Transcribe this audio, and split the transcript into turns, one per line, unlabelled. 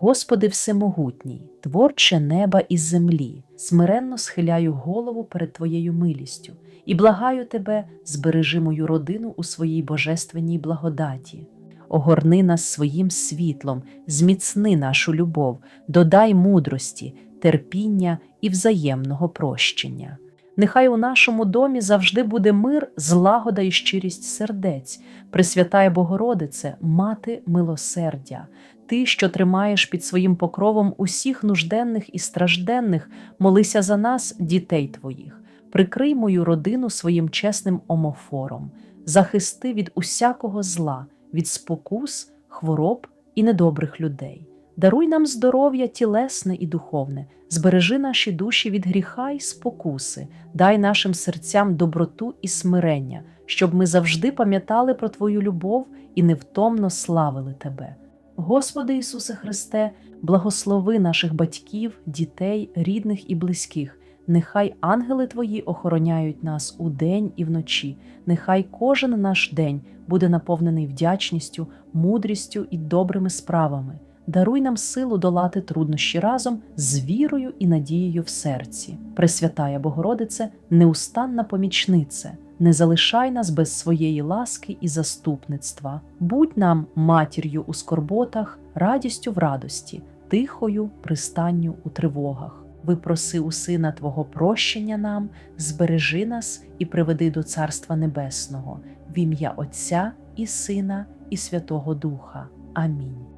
Господи Всемогутній, творче неба і землі, смиренно схиляю голову перед Твоєю милістю і благаю Тебе, збережи мою родину у своїй божественній благодаті. Огорни нас своїм світлом, зміцни нашу любов, додай мудрості, терпіння і взаємного прощення. Нехай у нашому домі завжди буде мир, злагода і щирість сердець, Пресвятає Богородице, мати милосердя, ти, що тримаєш під своїм покровом усіх нужденних і стражденних, молися за нас, дітей твоїх, прикрий мою родину своїм чесним омофором, захисти від усякого зла, від спокус, хвороб і недобрих людей. Даруй нам здоров'я тілесне і духовне, збережи наші душі від гріха і спокуси, дай нашим серцям доброту і смирення, щоб ми завжди пам'ятали про Твою любов і невтомно славили Тебе. Господи Ісусе Христе, благослови наших батьків, дітей, рідних і близьких. Нехай ангели Твої охороняють нас удень і вночі. Нехай кожен наш день буде наповнений вдячністю, мудрістю і добрими справами. Даруй нам силу долати труднощі разом з вірою і надією в серці. Пресвятая Богородице, неустанна помічнице, не залишай нас без своєї ласки і заступництва. Будь нам матір'ю у скорботах, радістю в радості, тихою пристанню у тривогах. Випроси у Сина Твого прощення нам, збережи нас і приведи до Царства Небесного, в ім'я Отця і Сина, і Святого Духа. Амінь.